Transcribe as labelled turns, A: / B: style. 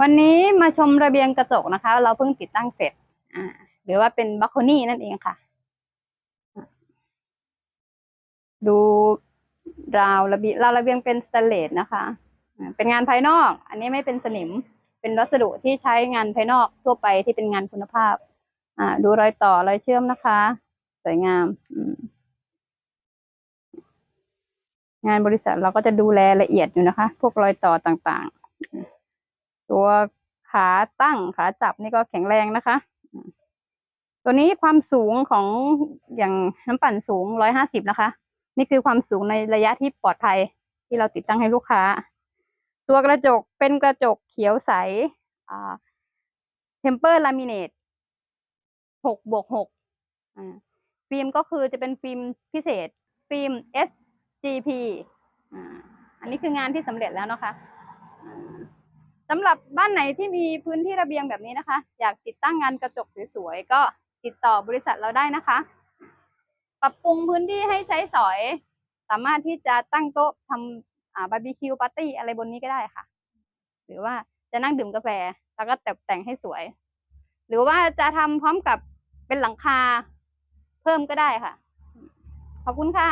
A: วันนี้มาชมระเบียงกระจกนะคะ เราเพิ่งติดตั้งเสร็จ อ่า หรือว่าเป็นบัคโคนี่นั่นเองค่ะ ดูราวระเบียงราวระเบียงเป็นสแตนเลสนะคะ เป็นงานภายนอก อันนี้ไม่เป็นสนิม เป็นวัสดุที่ใช้งานภายนอกทั่วไปที่เป็นงานคุณภาพ อ่า ดูรอยต่อรอยเชื่อมนะคะ สวยงามอืมงานบริษัทเราก็จะดูแลละเอียดอยู่นะคะ พวกรอยต่อต่างๆ ตัวขาตั้งขาจับนี่ก็แข็งแรงนะคะ ตัวนี้ความสูงของอย่างน้ำปั่นสูงร้อยห้าสิบนะคะ นี่คือความสูงในระยะที่ปลอดภัยที่เราติดตั้งให้ลูกค้า ตัวกระจกเป็นกระจกเขียวใสเทมเปอร์ลามิเนตหกบวกหกฟิล์มก็คือจะเป็นฟิล์มพิเศษ ฟิล์ม SGP อันนี้คืองานที่สำเร็จแล้วนะคะ สำหรับบ้านไหนที่มีพื้นที่ระเบียงแบบนี้นะคะ อยากติดตั้งงานกระจกสวยๆก็ติดต่อบริษัทเราได้นะคะ ปรับปรุงพื้นที่ให้ใช้สอย สามารถที่จะตั้งโต๊ะทำบาร์บีคิวปาร์ตี้อะไรบนนี้ก็ได้ค่ะ หรือว่าจะนั่งดื่มกาแฟแล้วก็ตแต่งให้สวย หรือว่าจะทำพร้อมกับเป็นหลังคาเพิ่มก็ได้ค่ะ ขอบคุณค่ะ